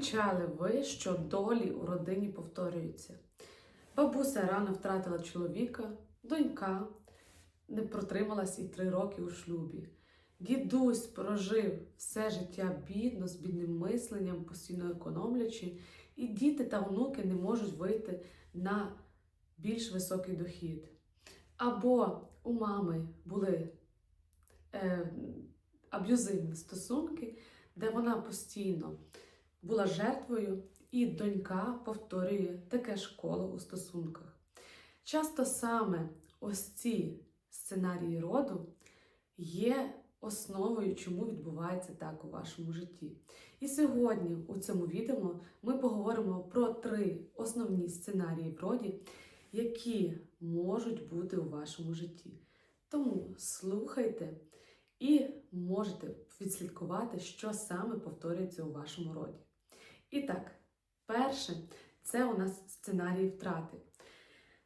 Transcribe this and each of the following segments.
помічали ви, що долі у родині повторюються? Бабуся рано втратила чоловіка, донька не протрималась і три роки у шлюбі. Дідусь прожив все життя бідно, з бідним мисленням, постійно економлячи, і діти та онуки не можуть вийти на більш високий дохід. Або у мами були е, аб'юзивні стосунки, де вона постійно була жертвою, і донька повторює таке ж коло у стосунках. Часто саме ось ці сценарії роду є основою, чому відбувається так у вашому житті. І сьогодні у цьому відео ми поговоримо про три основні сценарії в роді, які можуть бути у вашому житті. Тому слухайте і можете відслідкувати, що саме повторюється у вашому роді. І так, перше, це у нас сценарій втрати.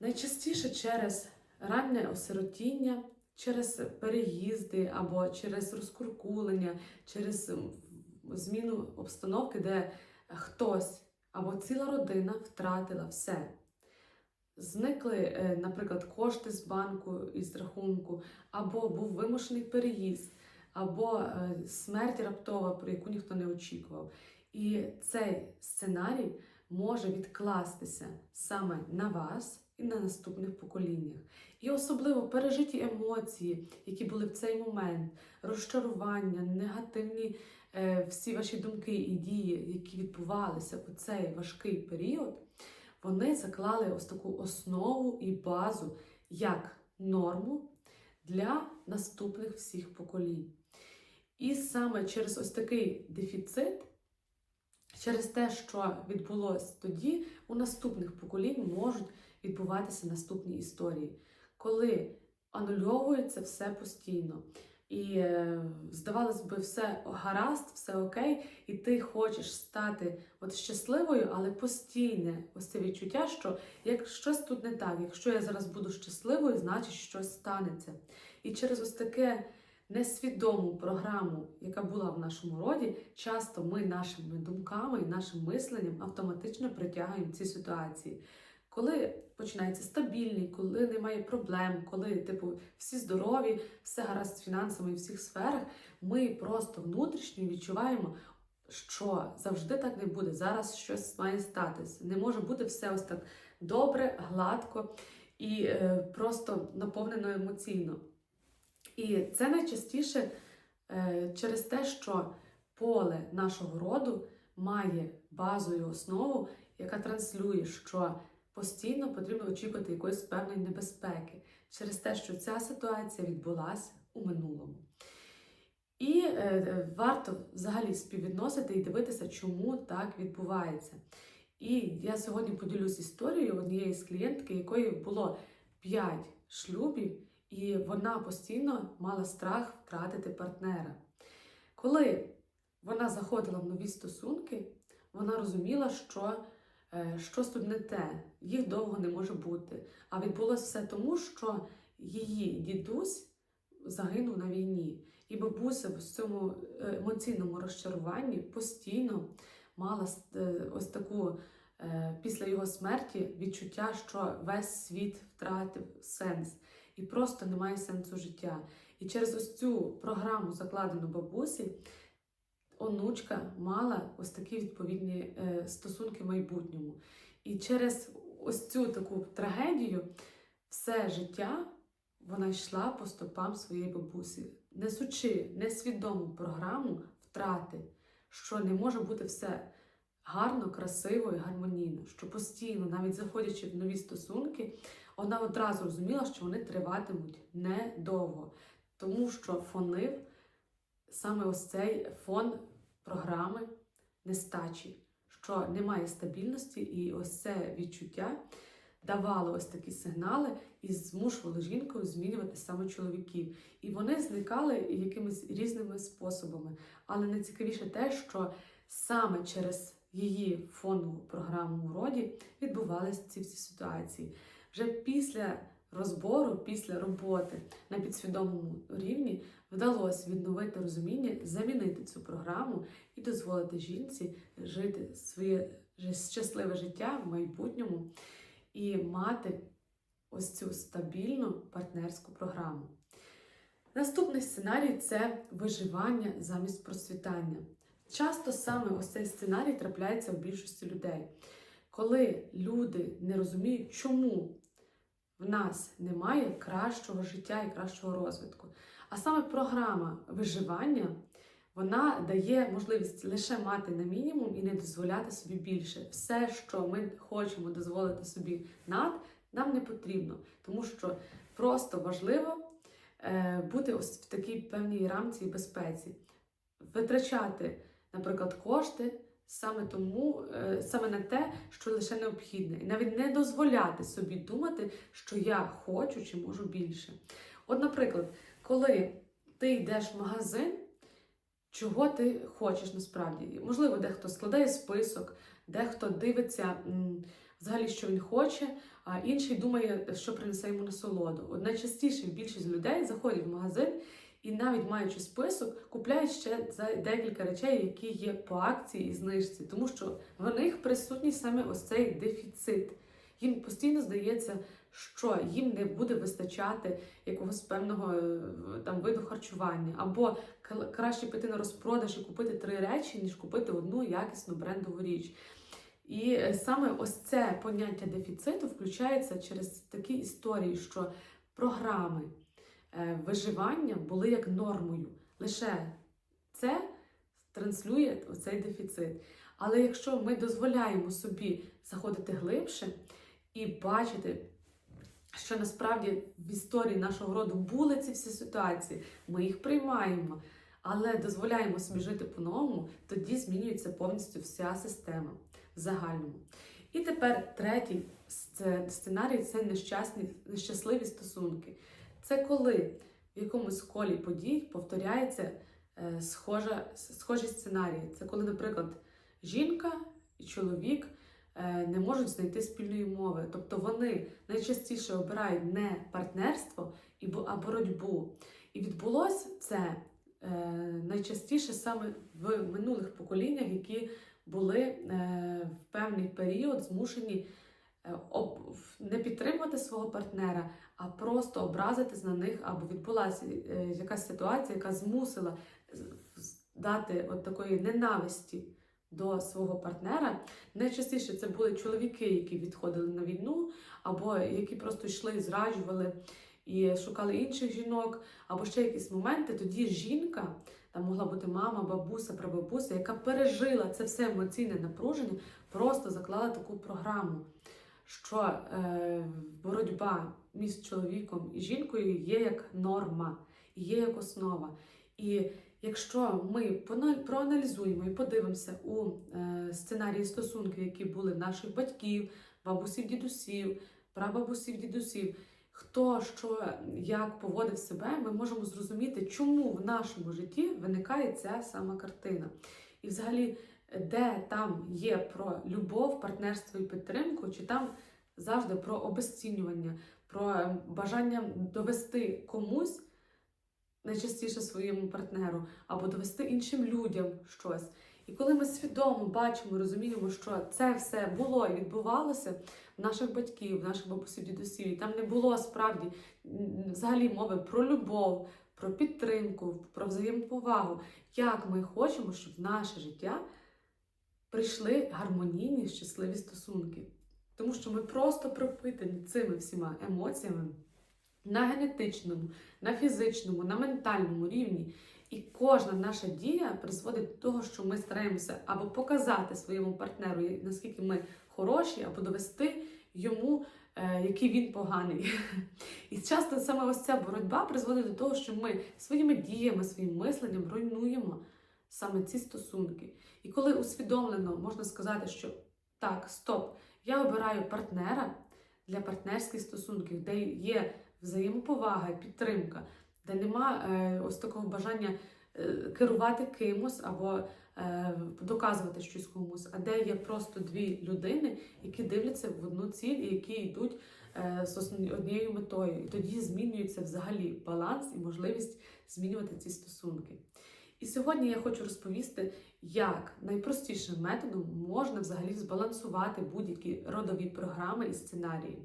Найчастіше через раннє осиротіння, через переїзди або через розкуркулення, через зміну обстановки, де хтось або ціла родина втратила все. Зникли, е, наприклад, кошти з банку із рахунку, або був вимушений переїзд, або е, смерть раптова, про яку ніхто не очікував. І цей сценарій може відкластися саме на вас і на наступних поколіннях. І особливо пережиті емоції, які були в цей момент, розчарування, негативні е, всі ваші думки і дії, які відбувалися у цей важкий період, вони заклали ось таку основу і базу як норму для наступних всіх поколінь. І саме через ось такий дефіцит, через те, що відбулося тоді, у наступних поколінь можуть відбуватися наступні історії, коли анульовується все постійно. І е, здавалось би, все гаразд, все окей, і ти хочеш стати от щасливою, але постійне ось це відчуття, що як щось тут не так, якщо я зараз буду щасливою, значить щось станеться. І через ось таке несвідому програму, яка була в нашому роді, часто ми нашими думками і нашим мисленням автоматично притягуємо ці ситуації. Коли починається стабільний, коли немає проблем, коли типу всі здорові, все гаразд з фінансами і всіх сферах, ми просто внутрішньо відчуваємо, що завжди так не буде. Зараз щось має статися. Не може бути все ось так добре, гладко і е, просто наповнено емоційно. І це найчастіше е, через те, що поле нашого роду має базу і основу, яка транслює, що постійно потрібно очікувати якоїсь певної небезпеки через те, що ця ситуація відбулася у минулому. І е, варто взагалі співвідносити і дивитися, чому так відбувається. І я сьогодні поділюсь історією однієї з клієнтки, якої було 5 шлюбів, і вона постійно мала страх втратити партнера. Коли вона заходила в нові стосунки, вона розуміла, що е, щось тут не те, їх довго не може бути. А відбулося все тому, що її дідусь загинув на війні. І бабуся в цьому е, емоційному розчаруванні постійно мала е, ось таку після його смерті відчуття, що весь світ втратив сенс і просто немає сенсу життя. І через ось цю програму, закладену бабусі, онучка мала ось такі відповідні е, стосунки в майбутньому. І через ось цю таку трагедію все життя вона йшла по стопам своєї бабусі, несучи несвідому програму втрати, що не може бути все гарно, красиво і гармонійно, що постійно, навіть заходячи в нові стосунки, вона одразу розуміла, що вони триватимуть недовго, тому що фонив саме ось цей фон програми нестачі, що немає стабільності, і ось це відчуття давало ось такі сигнали і змушувало жінку змінювати саме чоловіків. І вони зникали якимись різними способами. Але найцікавіше те, що саме через її фонову програму у роді відбувалися ці всі ситуації. Вже після розбору після роботи на підсвідомому рівні вдалося відновити розуміння, замінити цю програму і дозволити жінці жити своє щасливе життя в майбутньому і мати ось цю стабільну партнерську програму. Наступний сценарій це виживання замість процвітання. Часто саме ось цей сценарій трапляється у більшості людей, коли люди не розуміють, чому в нас немає кращого життя і кращого розвитку. А саме програма виживання вона дає можливість лише мати на мінімум і не дозволяти собі більше. Все, що ми хочемо дозволити собі над, нам не потрібно, тому що просто важливо е, бути ось в такій певній рамці і безпеці, витрачати, наприклад, кошти. Саме тому, е, саме на те, що лише необхідне, і навіть не дозволяти собі думати, що я хочу чи можу більше. От, наприклад, коли ти йдеш в магазин, чого ти хочеш насправді? Можливо, дехто складає список, дехто дивиться взагалі, що він хоче, а інший думає, що принесе йому насолоду. От найчастіше більшість людей заходять в магазин і навіть маючи список, купляють ще за декілька речей, які є по акції і знижці, тому що в них присутній саме ось цей дефіцит. Їм постійно здається, що їм не буде вистачати якогось певного е, там виду харчування, або краще піти на розпродаж і купити три речі, ніж купити одну якісну брендову річ. І е, саме ось це поняття дефіциту включається через такі історії, що програми виживання були як нормою. Лише це транслює оцей дефіцит. Але якщо ми дозволяємо собі заходити глибше і бачити, що насправді в історії нашого роду були ці всі ситуації, ми їх приймаємо, але дозволяємо собі жити по-новому, тоді змінюється повністю вся система в загальному. І тепер третій сценарій це нещасні, нещасливі стосунки. Це коли в якомусь колі подій повторяється е, схожа, схожі сценарії. Це коли, наприклад, жінка і чоловік е, не можуть знайти спільної мови. Тобто вони найчастіше обирають не партнерство, а боротьбу. І відбулося це е, найчастіше саме в минулих поколіннях, які були в певний період змушені не підтримувати свого партнера, а просто образитись на них, або відбулася е, якась ситуація, яка змусила дати от такої ненависті до свого партнера. Найчастіше це були чоловіки, які відходили на війну, або які просто йшли, зраджували і шукали інших жінок, або ще якісь моменти. Тоді жінка, там могла бути мама, бабуся, прабабуся, яка пережила це все емоційне напруження, просто заклала таку програму, що е, боротьба між чоловіком і жінкою є як норма, є як основа. І якщо ми проаналізуємо і подивимося у е, сценарії стосунків, які були наших батьків, бабусів, дідусів, прабабусів, дідусів, хто що як поводив себе, ми можемо зрозуміти, чому в нашому житті виникає ця сама картина. І взагалі, де там є про любов, партнерство і підтримку, чи там завжди про обесцінювання, про е, бажання довести комусь найчастіше своєму партнеру, або довести іншим людям щось. І коли ми свідомо бачимо, розуміємо, що це все було і відбувалося в наших батьків, в наших бабусів, дідусів, і там не було справді взагалі мови про любов, про підтримку, про взаємоповагу, як ми хочемо, щоб в наше життя прийшли гармонійні, щасливі стосунки. Тому що ми просто пропитані цими всіма емоціями на генетичному, на фізичному, на ментальному рівні. І кожна наша дія призводить до того, що ми стараємося або показати своєму партнеру, наскільки ми хороші, або довести йому, е, який він поганий. І часто саме ось ця боротьба призводить до того, що ми своїми діями, своїм мисленням руйнуємо саме ці стосунки. І коли усвідомлено можна сказати, що так, стоп, я обираю партнера для партнерських стосунків, де є взаємоповага, підтримка, де нема е, ось такого бажання е, керувати кимось або е, доказувати щось комусь, а де є просто дві людини, які дивляться в одну ціль і які йдуть е, з однією метою. І тоді змінюється взагалі баланс і можливість змінювати ці стосунки. І сьогодні я хочу розповісти, як найпростішим методом можна взагалі збалансувати будь-які родові програми і сценарії.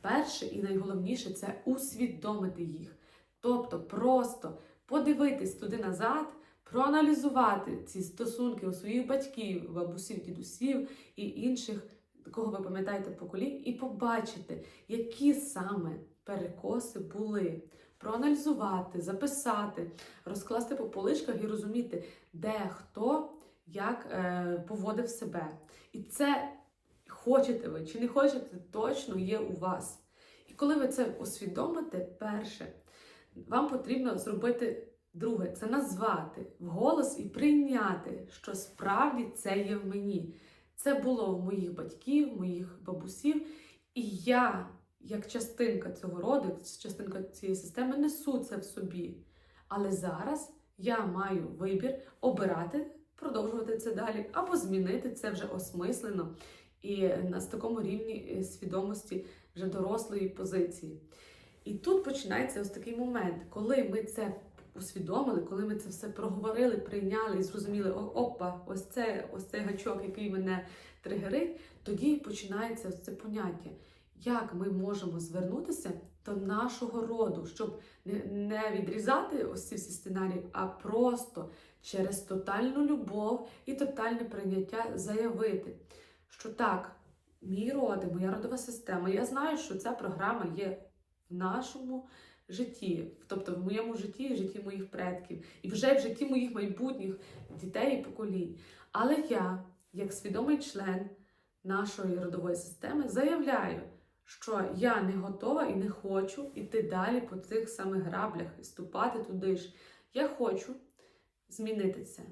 Перше і найголовніше це усвідомити їх. Тобто просто подивитись туди назад, проаналізувати ці стосунки у своїх батьків, бабусів, дідусів і інших, кого ви пам'ятаєте поколінь, і побачити, які саме перекоси були. Проаналізувати, записати, розкласти по поличках і розуміти, де хто як е, поводив себе. І це хочете ви чи не хочете, точно є у вас. І коли ви це усвідомите, перше, вам потрібно зробити друге це назвати вголос і прийняти, що справді це є в мені. Це було в моїх батьків, моїх бабусів, і я, як частинка цього роду, частинка цієї системи, несу це в собі. Але зараз я маю вибір обирати, продовжувати це далі, або змінити це вже осмислено і на такому рівні е, свідомості вже дорослої позиції. І тут починається ось такий момент, коли ми це усвідомили, коли ми це все проговорили, прийняли і зрозуміли, «О, опа, ось це, ось цей гачок, який мене тригерить, тоді починається ось це поняття, як ми можемо звернутися до нашого роду, щоб не, відрізати ось ці всі сценарії, а просто через тотальну любов і тотальне прийняття заявити, що так, мій род, моя родова система, я знаю, що ця програма є в нашому житті, тобто в моєму житті, і в житті моїх предків, і вже в житті моїх майбутніх дітей і поколінь. Але я, як свідомий член нашої родової системи, заявляю, що я не готова і не хочу йти далі по цих самих граблях і ступати туди ж. Я хочу змінити це.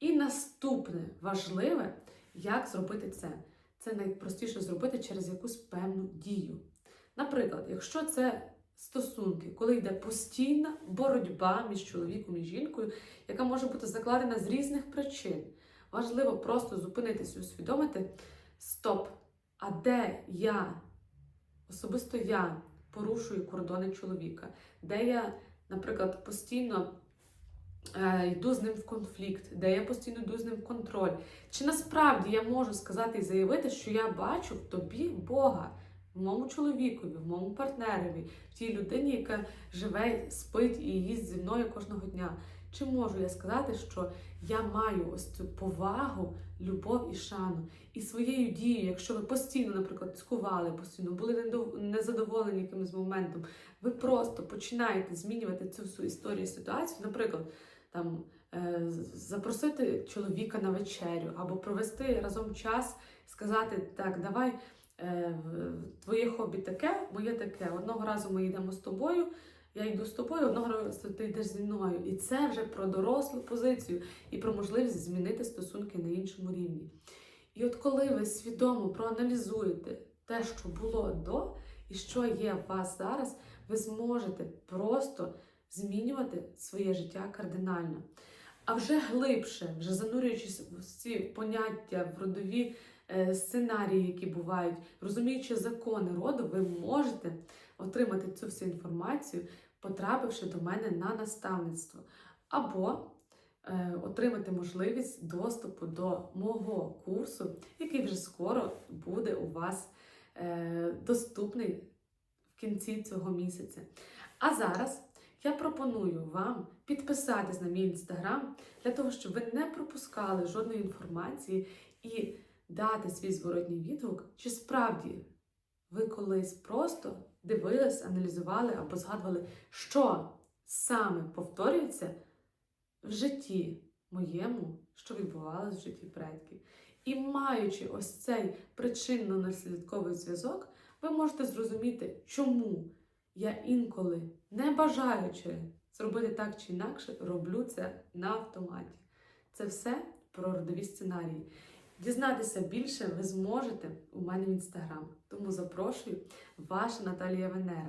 І наступне важливе, як зробити це. Це найпростіше зробити через якусь певну дію. Наприклад, якщо це стосунки, коли йде постійна боротьба між чоловіком і жінкою, яка може бути закладена з різних причин, важливо просто зупинитися і усвідомити: стоп! А де я, особисто я, порушую кордони чоловіка, де я, наприклад, постійно е, йду з ним в конфлікт, де я постійно йду з ним в контроль. Чи насправді я можу сказати і заявити, що я бачу в тобі Бога, в моєму чоловікові, в моєму партнерові, в тій людині, яка живе, спить і їсть зі мною кожного дня? Чи можу я сказати, що я маю ось цю повагу, любов і шану? І своєю дією, якщо ви постійно, наприклад, цькували, постійно були незадоволені якимось моментом, ви просто починаєте змінювати цю всю історію ситуацію, наприклад, там е, запросити чоловіка на вечерю або провести разом час, сказати так, давай. е, Твоє хобі таке, моє таке. Одного разу ми йдемо з тобою, я йду з тобою, одного ти йдеш зі мною. І це вже про дорослу позицію і про можливість змінити стосунки на іншому рівні. І от коли ви свідомо проаналізуєте те, що було до, і що є в вас зараз, ви зможете просто змінювати своє життя кардинально. А вже глибше, вже занурюючись в ці поняття, в родові е, сценарії, які бувають, розуміючи закони роду, ви можете отримати цю всю інформацію, потрапивши до мене на наставництво, або е, отримати можливість доступу до мого курсу, який вже скоро буде у вас е, доступний в кінці цього місяця. А зараз я пропоную вам підписатись на мій інстаграм для того, щоб ви не пропускали жодної інформації і дати свій зворотній відгук, чи справді ви колись просто дивились, аналізували або згадували, що саме повторюється в житті моєму, що відбувалося в житті предків. І маючи ось цей причинно-наслідковий зв'язок, ви можете зрозуміти, чому я інколи, не бажаючи зробити так чи інакше, роблю це на автоматі. Це все про родові сценарії. Дізнатися більше ви зможете у мене в інстаграм. Тому запрошую, ваша Наталія Венера.